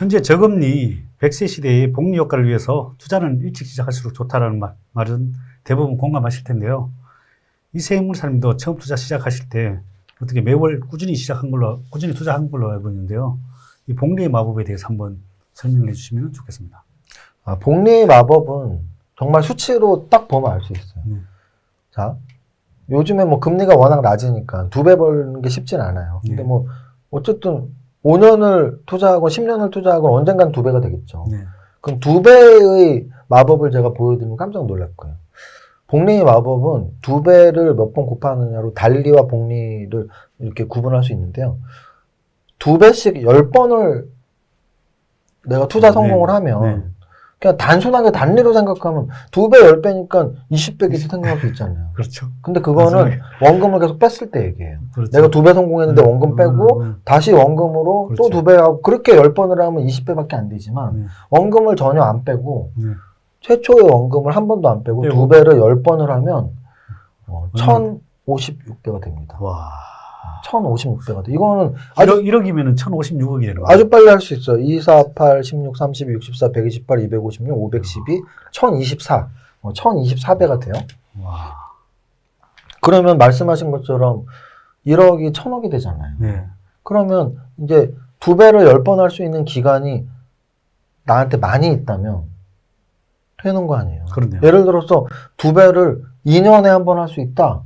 현재 저금리 100세 시대의 복리 효과를 위해서 투자는 일찍 시작할수록 좋다라는 말, 말은 대부분 공감하실 텐데요. 이세물 사님도 처음 투자 시작하실 때 어떻게 매월 꾸준히 시작한 걸로 꾸준히 투자한 걸로 알고 있는데요. 이 복리의 마법에 대해서 한번 설명해 주시면 좋겠습니다. 아, 복리의 마법은 정말 수치로 딱 보면 알 수 있어요. 네. 자, 요즘에 뭐 금리가 워낙 낮으니까 두배 버는 게 쉽진 않아요. 근데 네. 뭐 어쨌든 5년을 투자하고 10년을 투자하고 언젠간 두 배가 되겠죠. 네. 그럼 두 배의 마법을 제가 보여드리면 깜짝 놀랄 거예요. 복리의 마법은 두 배를 몇 번 곱하느냐로 달리와 복리를 이렇게 구분할 수 있는데요. 두 배씩 열 번을 내가 투자 네. 성공을 하면 네. 그냥 단순하게 단리로 생각하면 두 배, 열 배니까 20배겠지 생각할 수 있잖아요. 그렇죠. 근데 그거는 맞아요. 원금을 계속 뺐을 때 얘기예요. 그렇죠. 내가 두 배 성공했는데 네. 원금 빼고 음, 다시 원금으로 그렇죠. 또두 배 하고 그렇게 열 번을 하면 20배밖에 안 되지만 네. 원금을 전혀 안 빼고 네. 최초의 원금을 한 번도 안 빼고 빼고. 두 배를 열 번을 하면 어, 얼마나 1056배가 됩니다. 와. 1056배가 돼. 이거는 아주 1억, 1억이면 1056억이 되는 거예요. 아주 빨리 할 수 있어요. 2, 4, 8, 16, 32, 64, 128, 256, 512, 1024. 어, 1024배가 돼요. 와. 그러면 말씀하신 것처럼 1억이 1000억이 되잖아요. 네. 그러면 이제 두 배를 열 번 할 수 있는 기간이 나한테 많이 있다면 되는 거 아니에요. 그렇네요. 예를 들어서 두 배를 2년에 한 번 할 수 있다.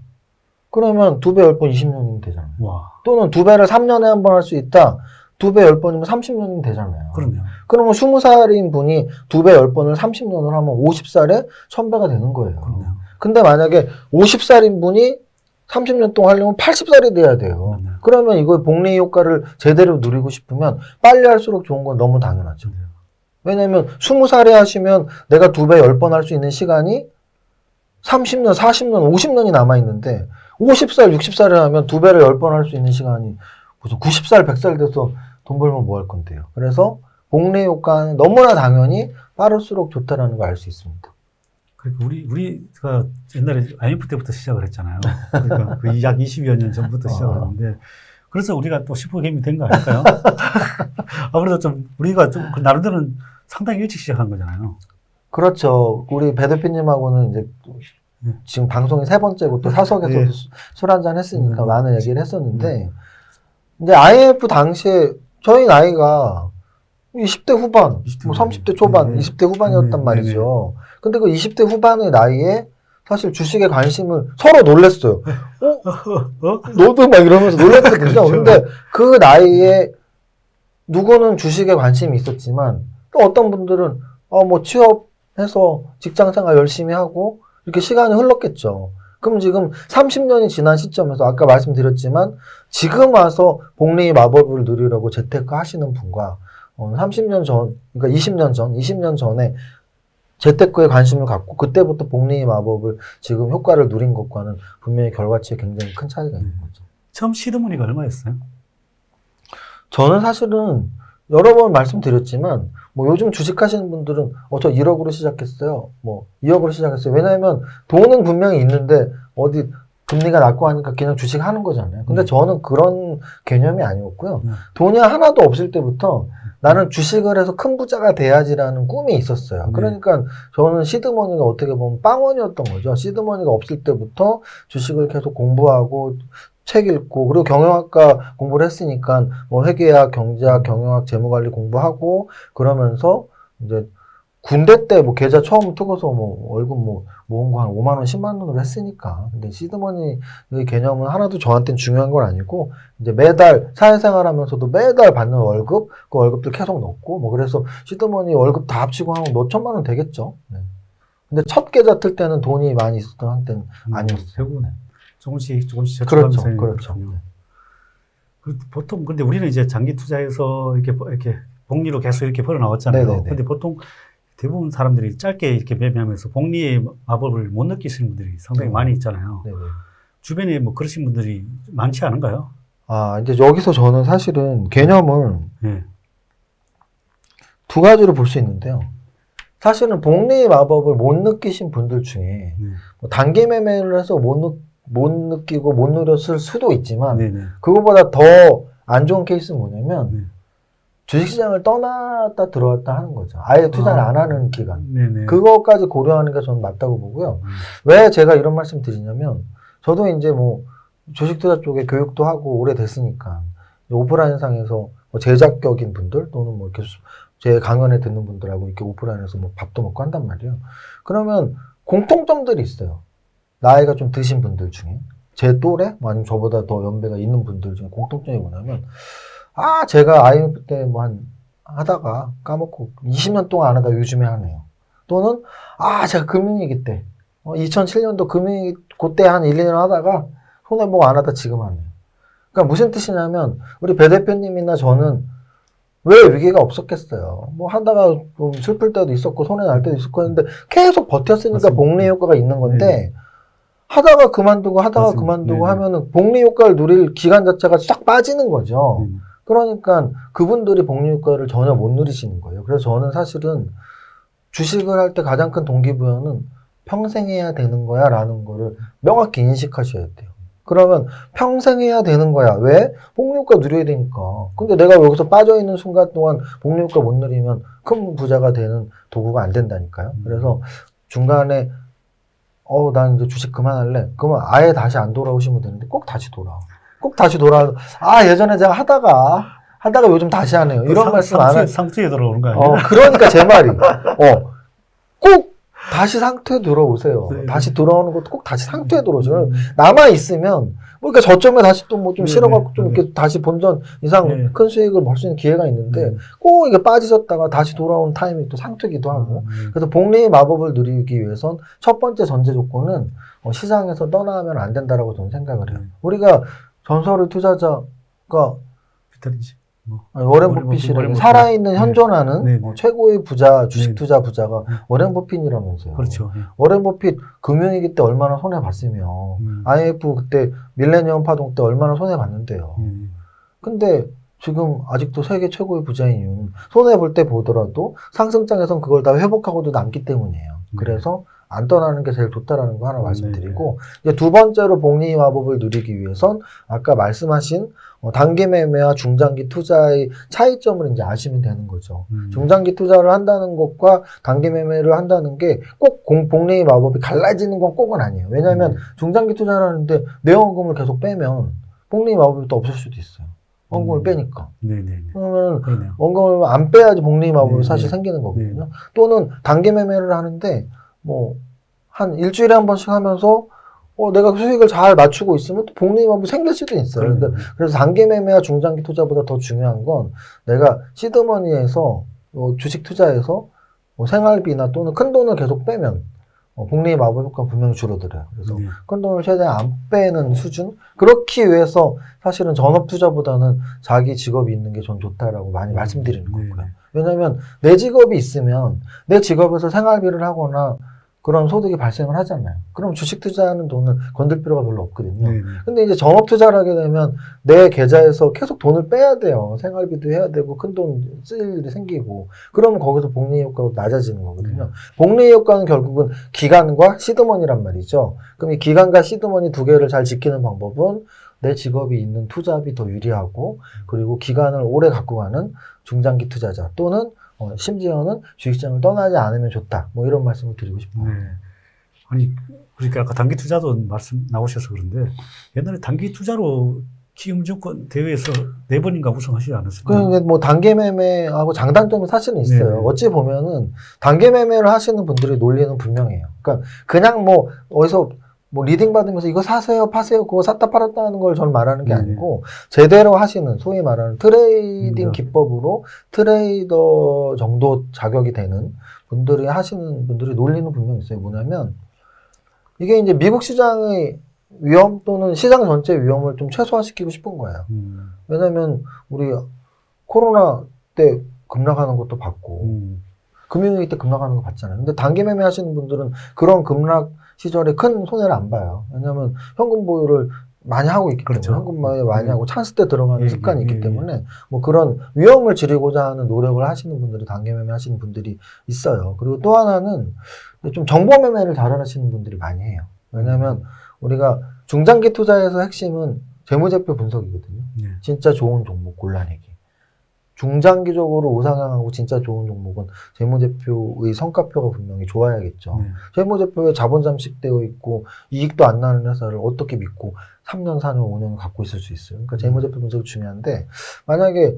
그러면 두 배 열번 20년이면 되잖아요. 와. 또는 두 배를 3년에 한 번 할 수 있다. 두 배 열 번이면 30년이면 되잖아요. 그렇네요. 그러면 20살인 분이 두 배 열 번을 30년을 하면 50살에 1000배가 되는 거예요. 그렇네요. 근데 만약에 50살인 분이 30년 동안 하려면 80살이 돼야 돼요. 그렇네요. 그러면 이거 복리 효과를 제대로 누리고 싶으면 빨리 할수록 좋은 건 너무 당연하죠. 왜냐면 20살에 하시면 내가 두 배 열 번 할 수 있는 시간이 30년, 40년, 50년이 남아 있는데 50살, 60살에 하면 두 배를 열번할 수 있는 시간이 무슨 90살, 100살 돼서 돈 벌면 뭐 할 건데요. 그래서 복리 효과는 너무나 당연히 빠를수록 좋다라는 걸 알 수 있습니다. 그러니까 우리 우리가 옛날에 IMF 때부터 시작을 했잖아요. 그러니까 그 약 20여 년 전부터 시작을 아. 했는데 그래서 우리가 또 10호개미 된거 아닐까요? 아 그래도 좀 우리가 좀그 나름대로는 상당히 일찍 시작한 거잖아요. 그렇죠. 우리 배 대표님하고는 이제. 지금 방송이 세 번째고 또 사석에서도 네. 술 한잔 했으니까 음. 많은 얘기를 했었는데 이제 IMF 당시에 저희 나이가 20대 후반, 20대 뭐 후반. 30대 초반, 네. 20대 후반이었단 네, 말이죠. 근데 그 20대 후반의 나이에 사실 주식에 관심을 서로 놀랬어요. 어? 너도 막 이러면서 놀랬거든요. 그렇죠. 근데 그 나이에 누구는 주식에 관심이 있었지만 또 어떤 분들은 어 뭐 취업해서 직장 생활 열심히 하고 이렇게 시간이 흘렀겠죠. 그럼 지금 30년이 지난 시점에서 아까 말씀드렸지만 지금 와서 복리 마법을 누리려고 재테크 하시는 분과 어, 30년 전, 그러니까 20년 전, 20년 전에 재테크에 관심을 갖고 그때부터 복리 마법을 지금 효과를 누린 것과는 분명히 결과치에 굉장히 큰 차이가 있는 거죠. 처음 시드머니가 얼마였어요? 저는 사실은 여러 번 말씀드렸지만 뭐 요즘 주식하시는 분들은 어 저 1억으로 시작했어요. 뭐 2억으로 시작했어요. 왜냐하면 돈은 분명히 있는데 어디 금리가 낮고 하니까 그냥 주식 하는 거잖아요. 근데 음. 저는 그런 개념이 아니었고요. 음. 돈이 하나도 없을 때부터 나는 주식을 해서 큰 부자가 돼야지라는 꿈이 있었어요. 네. 그러니까 저는 시드머니가 어떻게 보면 빵원이었던 거죠. 시드머니가 없을 때부터 주식을 계속 공부하고 책 읽고 그리고 경영학과 공부를 했으니까 뭐 회계학, 경제학, 경영학, 재무관리 공부하고 그러면서 이제 군대 때 뭐 계좌 처음 뜨고서 뭐 월급 뭐 모은 거 한 5만 원, 10만 원으로 했으니까. 근데 시드머니의 개념은 하나도 저한테는 중요한 건 아니고 이제 매달 사회생활 하면서도 매달 받는 월급, 그 월급들 계속 넣고 뭐 그래서 시드머니 월급 다 합치고 하면 몇 천만 원 되겠죠. 네. 근데 첫 계좌 틀 때는 돈이 많이 있었던 한때는 아니었어요. 결국은 조금씩 조금씩 그렇죠, 저축하면서 그렇죠. 했거든요. 그 보통 근데 우리는 이제 장기 투자해서 이렇게 버- 이렇게 복리로 계속 이렇게 벌어 나왔잖아요. 네네네. 근데 보통 대부분 사람들이 짧게 이렇게 매매하면서 복리의 마법을 못 느끼시는 분들이 상당히 음. 많이 있잖아요. 네네. 주변에 뭐 그러신 분들이 많지 않은가요? 아, 이제 여기서 저는 사실은 개념을 예. 두 가지로 볼 수 있는데요. 사실은 복리의 마법을 못 느끼신 분들 중에 네. 뭐 단기 매매를 해서 못, 느, 못 느끼고 못 누렸을 수도 있지만 네네. 그거보다 더 안 좋은 케이스는 뭐냐면 네. 주식시장을 떠났다 들어왔다 하는 거죠. 아예 투자를 아. 안 하는 기간. 네네. 그거까지 고려하는 게 저는 맞다고 보고요. 음. 왜 제가 이런 말씀 드리냐면 저도 이제 뭐 주식 투자 쪽에 교육도 하고 오래됐으니까 오프라인상에서 뭐 제작격인 분들 또는 뭐 이렇게 수- 제 강연에 듣는 분들하고 이렇게 오프라인에서 뭐 밥도 먹고 한단 말이에요. 그러면 공통점들이 있어요. 나이가 좀 드신 분들 중에 제 또래 뭐 아니면 저보다 더 연배가 있는 분들 중에 공통점이 뭐냐면 아 제가 IMF 때 뭐 한 하다가 까먹고 20년 동안 안 하다 요즘에 하네요. 또는 아 제가 금융위기 때 어, 2007년도 금융위기 그때 한 1, 2년 하다가 손해 보고 안 하다 지금 하네요. 그러니까 무슨 뜻이냐면 우리 배 대표님이나 저는 왜 위기가 없었겠어요. 뭐 하다가 좀 슬플 때도 있었고 손해 날 때도 있었고 했는데 계속 버텼으니까 맞습니다. 복리 효과가 있는 건데 네. 하다가 그만두고 하다가 맞습니다. 그만두고 네. 하면은 복리 효과를 누릴 기간 자체가 싹 빠지는 거죠. 네. 그러니까 그분들이 복리 효과를 전혀 못 누리시는 거예요. 그래서 저는 사실은 주식을 할 때 가장 큰 동기부여는 평생 해야 되는 거야 라는 거를 명확히 인식하셔야 돼요. 그러면 평생 해야 되는 거야. 왜? 복리 효과 누려야 되니까. 근데 내가 여기서 빠져있는 순간 동안 복리 효과 못 누리면 큰 부자가 되는 도구가 안 된다니까요. 음. 그래서 중간에 어, 난 이제 주식 그만할래. 그러면 아예 다시 안 돌아오시면 되는데 꼭 다시 돌아와. 꼭 다시 돌아. 아, 예전에 제가 하다가, 하다가 요즘 다시 하네요. 이런 그 상- 말씀 안 상투에, 할. 상투에 들어오는 거 아니에요? 어, 그러니까 제 말이. 어, 꼭 다시 상태에 들어오세요. 네, 네. 다시 돌아오는 것도 꼭 다시 상태에 들어오죠. 음. 남아 있으면, 뭐 그러니까 저점에 다시 또 뭐좀 네, 실어갖고 네, 좀 네. 이렇게 다시 본전 이상 네. 큰 수익을 벌 수 있는 기회가 있는데, 네. 꼭 이게 빠지셨다가 다시 돌아오는 타이밍이 또 상투기도 하고, 음. 그래서 복리의 마법을 누리기 위해선 첫 번째 전제 조건은 어, 시장에서 떠나면 안 된다라고 저는 생각을 해요. 음. 우리가 전설의 투자자가 비틀리지. 뭐. 아니, 워렌 워렌 버핏이라고 버핏, 워렌 살아있는 버핏. 현존하는 네, 네. 어, 최고의 부자 주식 네. 투자 부자가 네. 워렌 버핏이라면서요. 그렇죠. 예. 워렌 버핏 금융위기 때 얼마나 손해 봤으며 음. IMF 그때 밀레니엄 파동 때 얼마나 손해 봤는데요. 예. 근데 지금 아직도 세계 최고의 부자인 이유는 손해 볼 때 보더라도 상승장에선 그걸 다 회복하고도 남기 때문이에요. 음. 그래서 안 떠나는 게 제일 좋다라는 거 하나 네, 말씀드리고 이제 두 번째로 복리 마법을 누리기 위해선 아까 말씀하신 어, 단기 매매와 중장기 투자의 차이점을 이제 아시면 되는 거죠. 음. 중장기 투자를 한다는 것과 단기 매매를 한다는 게꼭 복리 마법이 갈라지는 건 꼭은 아니에요. 왜냐하면 음. 중장기 투자를 하는데 내원금을 계속 빼면 복리 마법이 또 없을 수도 있어요. 원금을 음. 빼니까. 네네네. 그러면 그러네요. 원금을 안 빼야지 복리 마법이 네, 사실 네. 생기는 거거든요. 또는 단기 매매를 하는데 뭐 한 일주일에 한 번씩 하면서 어, 내가 수익을 잘 맞추고 있으면 또 복리 마법이 생길 수도 있어요. 근데 그러네요. 그래서 단기 매매와 중장기 투자보다 더 중요한 건 내가 시드머니에서 어, 주식 투자에서 뭐 생활비나 또는 큰 돈을 계속 빼면 어, 복리 마법 효과 분명히 줄어들어요. 그래서 네. 큰 돈을 최대한 안 빼는 수준? 그렇기 위해서 사실은 전업 투자보다는 자기 직업이 있는 게 전 좋다라고 많이 말씀드리는 네, 거고요. 네. 왜냐하면 내 직업이 있으면 내 직업에서 생활비를 하거나 그런 소득이 발생을 하잖아요. 그럼 주식 투자하는 돈은 건들 필요가 별로 없거든요. 네네. 근데 이제 전업 투자를 하게 되면 내 계좌에서 계속 돈을 빼야 돼요. 생활비도 해야 되고 큰 돈 쓸 일이 생기고 그러면 거기서 복리 효과가 낮아지는 거거든요. 복리 효과는 결국은 기간과 시드머니란 말이죠. 그럼 이 기간과 시드머니 두 개를 잘 지키는 방법은 내 직업이 있는 투잡이 더 유리하고 그리고 기간을 오래 갖고 가는 중장기 투자자 또는 어, 심지어는 주식장을 떠나지 않으면 좋다. 뭐 이런 말씀을 드리고 싶어요. 네. 아니, 그러니까 아까 단기 투자도 말씀 나오셔서 그런데 옛날에 단기 투자로 키움증권 대회에서 네 번인가 우승하시지 않았어요? 그러니까 뭐 단계 매매하고 장단점이 사실은 있어요. 네네. 어찌 보면은 단계 매매를 하시는 분들의 논리는 분명해요. 그러니까 그냥 뭐 어디서 뭐 리딩 받으면서 이거 사세요, 파세요, 그거 샀다 팔았다 하는 걸 저는 말하는 게 네네. 아니고 제대로 하시는 소위 말하는 트레이딩 음. 기법으로 트레이더 정도 자격이 되는 분들이 하시는 분들이 논리는 분명히 있어요. 뭐냐면 이게 이제 미국 시장의 위험 또는 시장 전체 위험을 좀 최소화시키고 싶은 거예요. 음, 왜냐면 우리 코로나 때 급락하는 것도 봤고 음, 금융위기 때 급락하는 거 봤잖아요. 근데 단기 매매 하시는 분들은 그런 급락 시절에 큰 손해를 안 봐요. 왜냐하면 현금 보유를 많이 하고 있기 그렇죠. 때문에 현금 보유 많이 네. 하고 찬스 때 들어가는 예, 습관이 예, 있기 예, 때문에 뭐 그런 위험을 줄이고자 하는 노력을 하시는 분들이 단기 매매 하시는 분들이 있어요. 그리고 또 하나는 좀 정보 매매를 잘 하시는 분들이 많이 해요. 왜냐하면 우리가 중장기 투자에서 핵심은 재무제표 분석이거든요. 네. 진짜 좋은 종목 골라내기. 중장기적으로 우상향하고 진짜 좋은 종목은 재무제표의 성과표가 분명히 좋아야겠죠. 네. 재무제표에 자본 잠식되어 있고 이익도 안 나는 회사를 어떻게 믿고 3년, 4년, 5년을 갖고 있을 수 있어요. 그러니까 재무제표 분석이 중요한데 만약에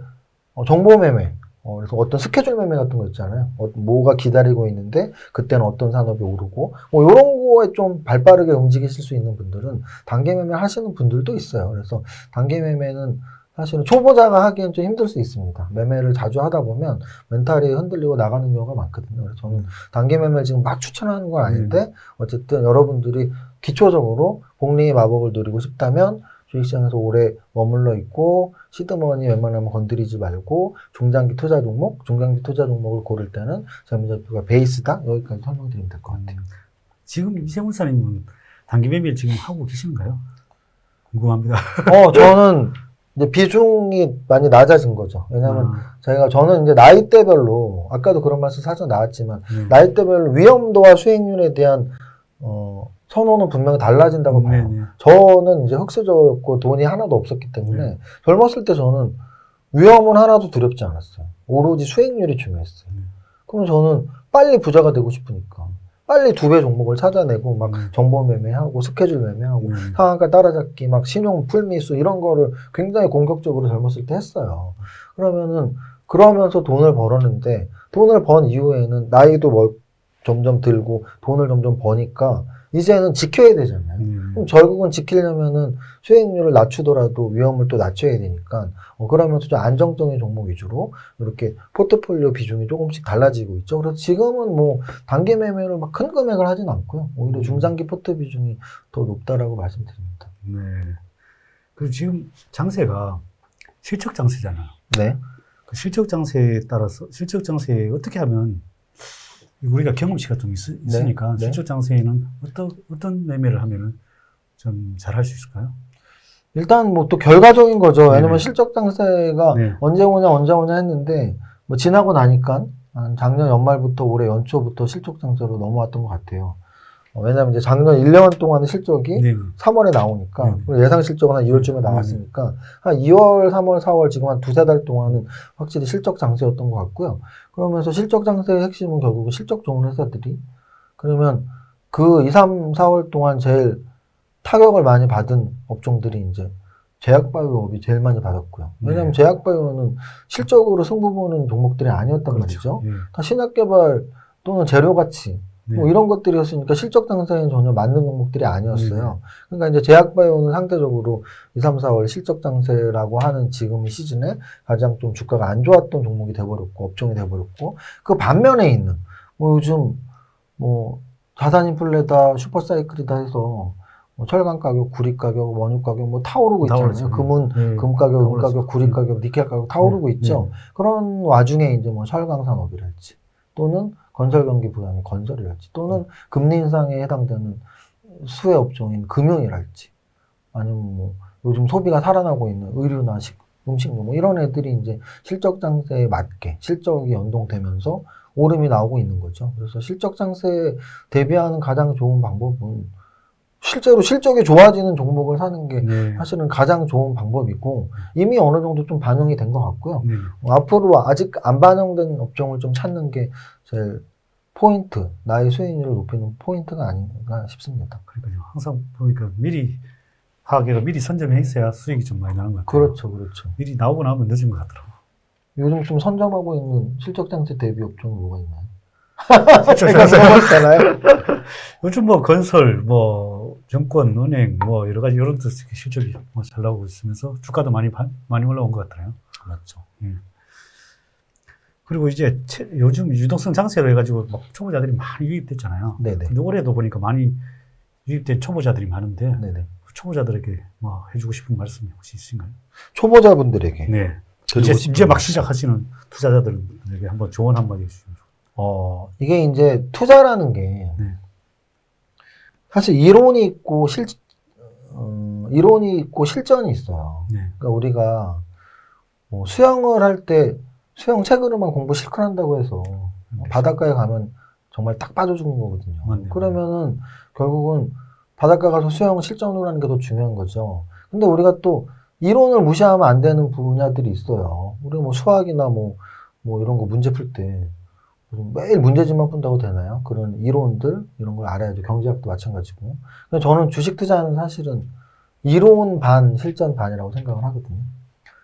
어, 정보 매매, 어, 그래서 어떤 스케줄 매매 같은 거 있잖아요. 어, 뭐가 기다리고 있는데 그때는 어떤 산업이 오르고 뭐 이런 거에 좀 발빠르게 움직이실 수 있는 분들은 단계 매매 하시는 분들도 있어요. 그래서 단계 매매는 사실은 초보자가 하기엔 좀 힘들 수 있습니다. 매매를 자주 하다 보면 멘탈이 흔들리고 나가는 경우가 많거든요. 그래서 저는 단계 매매를 지금 막 추천하는 건 아닌데 어쨌든 여러분들이 기초적으로 복리의 마법을 누리고 싶다면 주식시장에서 오래 머물러 있고 시드머니 웬만하면 건드리지 말고 중장기 투자 종목, 중장기 투자 종목을 고를 때는 재무제표가 베이스다. 여기까지 설명드리면 될 것 같아요. 음. 지금 이세훈 사님은 단기 매매를 지금 하고 계신가요? 궁금합니다. 어, 저는 이제 비중이 많이 낮아진 거죠. 왜냐하면 아, 저희가 저는 이제 나이대별로 아까도 그런 말씀 사전 나왔지만 네. 나이대별로 위험도와 수익률에 대한 어, 선호는 분명히 달라진다고 네, 봐요. 네. 저는 이제 흑수저였고 돈이 하나도 없었기 때문에 네. 젊었을 때 저는 위험은 하나도 두렵지 않았어요. 오로지 수익률이 중요했어요. 네. 그럼 저는 빨리 부자가 되고 싶으니까 빨리 두 배 종목을 찾아내고 막 음. 정보 매매하고 스케줄 매매하고 네. 상한가 따라잡기 막 신용 풀미수 이런 거를 굉장히 공격적으로 젊었을 때 했어요. 그러면은 그러면서 돈을 벌었는데 돈을 번 이후에는 나이도 뭐 점점 들고 돈을 점점 버니까 이제는 지켜야 되잖아요. 네. 그럼 결국은 지키려면은 수익률을 낮추더라도 위험을 또 낮춰야 되니까 어, 그러면서 좀 안정적인 종목 위주로 이렇게 포트폴리오 비중이 조금씩 달라지고 있죠. 그래서 지금은 뭐 단기 매매를 막큰 금액을 하진 않고요. 오히려 음. 중장기 포트 비중이 더 높다라고 말씀드립니다. 네. 그리고 지금 장세가 실적 장세잖아요. 네. 그 실적 장세에 따라서 실적 장세에 어떻게 하면 우리가 경험치가 좀 있, 으니까 네. 실적 장세에는 어떤 어떤 매매를 하면은 좀 잘할 수 있을까요? 일단 뭐 또 결과적인 거죠. 왜냐면. 실적 장세가 네. 언제 오냐 언제 오냐 했는데 뭐 지나고 나니까 한 작년 연말부터 올해 연초부터 실적 장세로 넘어왔던 것 같아요. 어, 왜냐면 이제 작년 1년 동안의 실적이 네. 3월에 나오니까. 그리고 예상 실적은 한 2월쯤에 나왔으니까 한 2월, 3월, 4월 지금 한 두세 달 동안은 확실히 실적 장세였던 것 같고요. 그러면서 실적 장세의 핵심은 결국은 실적 좋은 회사들이 그러면 그 2, 3, 4월 동안 제일 타격을 많이 받은 업종들이 이제 제약바이오업이 제일 많이 받았고요. 왜냐하면 네. 제약바이오는 실적으로 승부 보는 종목들이 아니었단 말이죠. 예. 다 신약개발 또는 재료가치 네. 뭐 이런 것들이었으니까 실적 장세에는 전혀 맞는 종목들이 아니었어요. 네. 그러니까 이제 제약바이오는 상대적으로 2, 3, 4월 실적 장세라고 하는 지금 이 시즌에 가장 좀 주가가 안 좋았던 종목이 돼버렸고 업종이 돼버렸고 그 반면에 있는 뭐 요즘 뭐 자산 인플레다 슈퍼사이클이다 해서 뭐 철강 가격, 구리 가격, 원유 가격 뭐 타오르고 다 있잖아요. 오르죠. 금은 네. 금 가격, 은 오르죠. 가격, 구리 네. 가격, 니켈 가격 다 오르고 네. 있죠. 그런 와중에 이제 뭐 철강 산업이랄지 또는 건설 경기 부양의 건설이랄지 또는 금리 인상에 해당되는 수혜 업종인 금융이랄지 아니면 뭐 요즘 소비가 살아나고 있는 의류나 식, 음식료 뭐 이런 애들이 이제 실적 장세에 맞게 실적이 연동되면서 오름이 나오고 있는 거죠. 그래서 실적 장세에 대비하는 가장 좋은 방법은 실제로 실적이 좋아지는 종목을 사는 게 네. 사실은 가장 좋은 방법이고 이미 어느 정도 좀 반영이 된 것 같고요. 네. 어, 앞으로 아직 안 반영된 업종을 좀 찾는 게 제일 포인트, 나의 수익률을 높이는 포인트가 아닌가 싶습니다. 그러니까요. 항상 보니까 미리 하게가 미리 선점해 있어야 수익이 좀 많이 나는 것 같아요. 그렇죠, 그렇죠. 미리 나오고 나면 늦은 것 같더라고. 요즘 좀 선점하고 있는 실적 장세 대비 업종이 뭐가 있나요? 제가 물어봤잖아요. 요즘 뭐 건설, 뭐 정권, 은행, 뭐 여러 가지 이런 데 실적이 뭐잘 나오고 있으면서 주가도 많이 반- 많이 올라온 것 같아요. 맞죠. 그리고 이제 채- 요즘 유동성 장세로 해가지고 막 초보자들이 많이 유입됐잖아요. 네네. 근데 올해도 보니까 많이 유입된 초보자들이 많은데 네네. 그 초보자들에게 뭐 해주고 싶은 말씀이 혹시 있으신가요? 초보자분들에게 네. 이제, 이제 막. 시작하시는 투자자들에게 한번 조언 한마디 해주시면 좋겠어요. 어, 이게 이제 투자라는 게 네. 사실 이론이 있고 실, 어, 이론이 있고 실전이 있어요. 네. 그러니까 우리가 뭐 수영을 할 때 수영 책으로만 공부 실컷 한다고 해서 바닷가에 가면 정말 딱 빠져 죽는 거거든요. 맞네요. 그러면은 결국은 바닷가 가서 수영 실전으로 하는 게 더 중요한 거죠. 근데 우리가 또 이론을 무시하면 안 되는 분야들이 있어요. 우리 뭐 수학이나 뭐, 뭐 이런 거 문제 풀 때 매일 문제집만 푼다고 되나요? 그런 이론들 이런 걸 알아야죠. 경제학도 마찬가지고. 근데 저는 주식 투자는 사실은 이론 반 실전 반이라고 생각을 하거든요.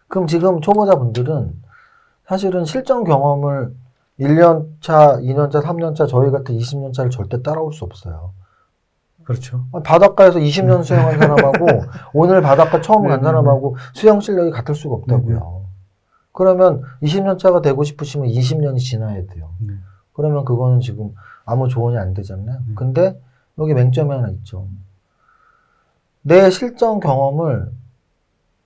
그럼 지금 초보자분들은 사실은 실전 경험을 1년 차, 2년 차, 3년 차, 저희 같은 20년 차를 절대 따라올 수 없어요. 그렇죠. 바닷가에서 20년 수영한 사람하고 오늘 바닷가 처음 간 네, 네, 사람하고 수영 실력이 같을 수가 없다고요. 그러면 20년 차가 되고 싶으시면 20년이 지나야 돼요. 네. 그러면 그거는 지금 아무 조언이 안 되잖아요. 음. 근데 여기 맹점이 하나 있죠. 내 실전 경험을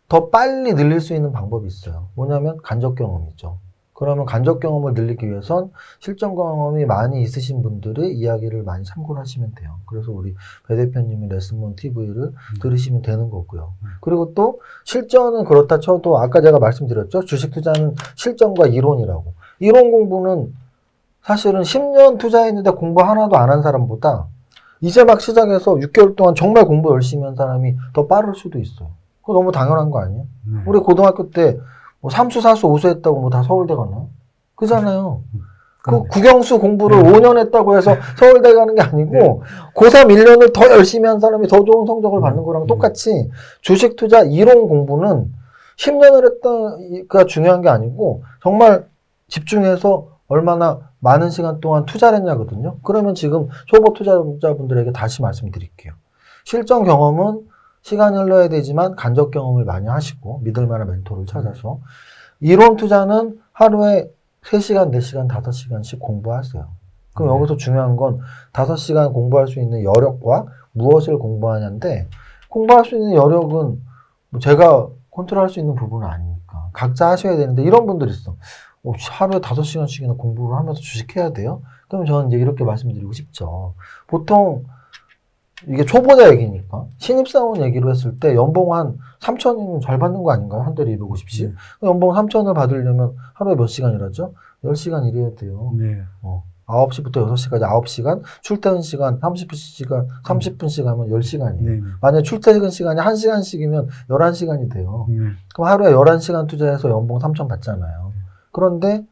더 빨리 늘릴 수 있는 방법이 있어요. 뭐냐면 간접 경험이죠. 그러면 간접 경험을 늘리기 위해선 실전 경험이 많이 있으신 분들의 이야기를 많이 참고를 하시면 돼요. 그래서 우리 배 대표님의 레슨몬 TV를 들으시면 되는 거고요. 음. 그리고 또 실전은 그렇다 쳐도 아까 제가 말씀드렸죠. 주식 투자는 실전과 이론이라고. 이론 공부는 사실은 10년 투자했는데 공부 하나도 안 한 사람보다 이제 막 시작해서 6개월 동안 정말 공부 열심히 한 사람이 더 빠를 수도 있어요. 그거 너무 당연한 거 아니에요? 네. 우리 고등학교 때 뭐 삼수, 사수, 오수 했다고 뭐 다 서울대 갔나요? 그잖아요. 그. 국영수 공부를 네. 5년 했다고 해서 서울대 가는 게 아니고 고3 1년을 더 열심히 한 사람이 더 좋은 성적을 받는 거랑 음. 똑같이 주식 투자 이론 공부는 10년을 했다가 중요한 게 아니고 정말 집중해서 얼마나 많은 시간 동안 투자를 했냐거든요. 그러면 지금 초보 투자자분들에게 다시 말씀드릴게요. 실전 경험은 시간이 흘러야 되지만 간접 경험을 많이 하시고 믿을 만한 멘토를 찾아서 이론 투자는 하루에 3시간, 4시간, 5시간씩 공부하세요. 그럼 네. 여기서 중요한 건 5시간 공부할 수 있는 여력과 무엇을 공부하냐인데 공부할 수 있는 여력은 뭐 제가 컨트롤할 수 있는 부분은 아니니까 각자 하셔야 되는데 이런 분들 있어. 어, 하루에 5시간씩이나 공부를 하면서 주식해야 돼요? 그러면 저는 이제 이렇게 말씀드리고 싶죠. 보통 이게 초보자 얘기니까 신입사원 얘기로 했을 때 연봉 한 3천이면 잘 받는 거 아닌가요? 한 달에 250씩? 네. 연봉 3천을 받으려면 하루에 몇 시간 일하죠? 10시간 일해야 돼요. 네. 어, 9시부터 6시까지 9시간, 출퇴근 시간 30분 시간, 30분씩 하면 10시간이에요. 네. 만약 출퇴근 시간이 1시간씩이면 11시간이 돼요. 네. 그럼 하루에 11시간 투자해서 연봉 3천 받잖아요. 그런데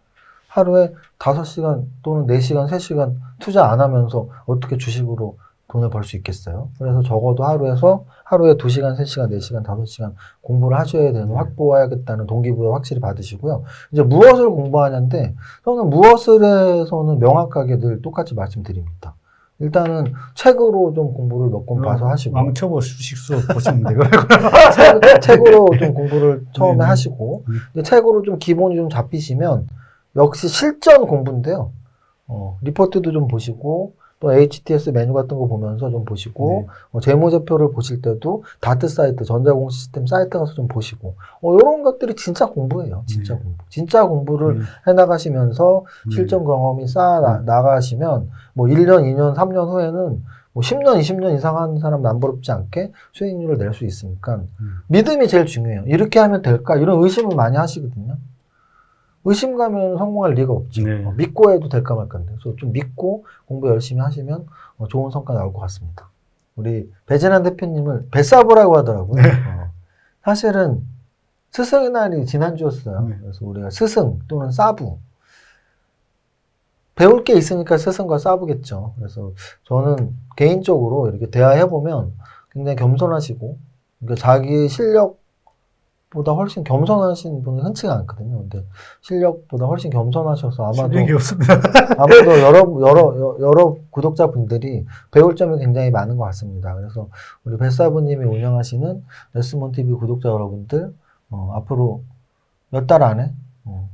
하루에 5시간 또는 4시간, 3시간 투자 안 하면서 어떻게 주식으로 돈을 벌 수 있겠어요? 그래서 적어도 하루에서 하루에 2시간, 3시간, 4시간, 5시간 공부를 하셔야 되는 네. 확보해야겠다는 동기부여 확실히 받으시고요. 이제 무엇을 공부하냐인데 저는 무엇을 해서는 명확하게 늘 똑같이 말씀드립니다. 일단은 책으로 좀 공부를 몇 권 봐서 하시고 왕초보 주식 수업 보시면 되고요. 책, 책으로 좀 공부를 처음에 네네. 하시고 책으로 좀 기본이 좀 잡히시면 역시 실전 공부인데요. 어, 리포트도 좀 보시고 또 HTS 메뉴 같은 거 보면서 좀 보시고 네. 어, 재무제표를 보실 때도 다트 사이트 전자공 시스템 사이트 가서 좀 보시고 어, 이런 것들이 진짜 공부예요. 진짜 네. 공부. 진짜 공부를 네. 해나가시면서 네. 실전 경험이 쌓아 나- 음. 나가시면 뭐 1년, 2년, 3년 후에는 뭐 10년, 20년 이상 하는 사람 남부럽지 않게 수익률을 낼 수 있으니까 음. 믿음이 제일 중요해요. 이렇게 하면 될까? 이런 의심을 많이 하시거든요. 의심 가면 성공할 리가 없죠. 네. 어, 믿고 해도 될까 말까인데. 그래서 좀 믿고 공부 열심히 하시면 어, 좋은 성과 나올 것 같습니다. 우리 배재난 대표님을 배사부라고 하더라고요. 네. 어, 사실은 스승의 날이 지난주였어요. 네. 그래서 우리가 스승 또는 사부. 배울 게 있으니까 스승과 사부겠죠. 그래서 저는 개인적으로 이렇게 대화해보면 굉장히 겸손하시고, 그러니까 자기 실력 보다 훨씬 겸손하신 분이 흔치가 않거든요. 근데 실력보다 훨씬 겸손하셔서 아마도, 실력이 없습니다. 아마도 여러, 여러, 여- 여러 구독자 분들이 배울 점이 굉장히 많은 것 같습니다. 그래서 우리 뱃사부님이 운영하시는 레스몬 TV 구독자 여러분들, 어, 앞으로 몇 달 안에, 어,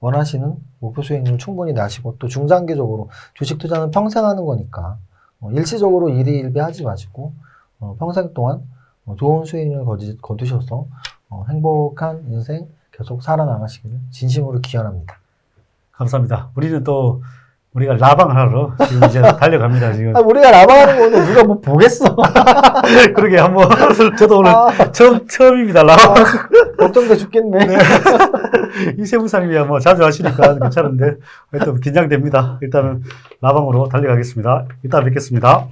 원하시는 목표 수익률 충분히 나시고 또 중장기적으로 주식 투자는 평생 하는 거니까 어, 일시적으로 일희일비 하지 마시고 어, 평생 동안 어, 좋은 수익률 거두, 거두셔서 어, 행복한 인생 계속 살아나가시기를 진심으로 기원합니다. 감사합니다. 우리는 또 우리가 라방을 하러 지금 이제 달려갑니다. 지금 아, 우리가 라방하는 거는 누가 뭐 보겠어? 그러게 한번 저도 오늘 아, 처음 처음입니다. 라방 걱정돼 죽겠네. 이세무사님이야 뭐 자주 하시니까 괜찮은데 하여튼 긴장됩니다. 일단은 라방으로 달려가겠습니다. 이따 뵙겠습니다.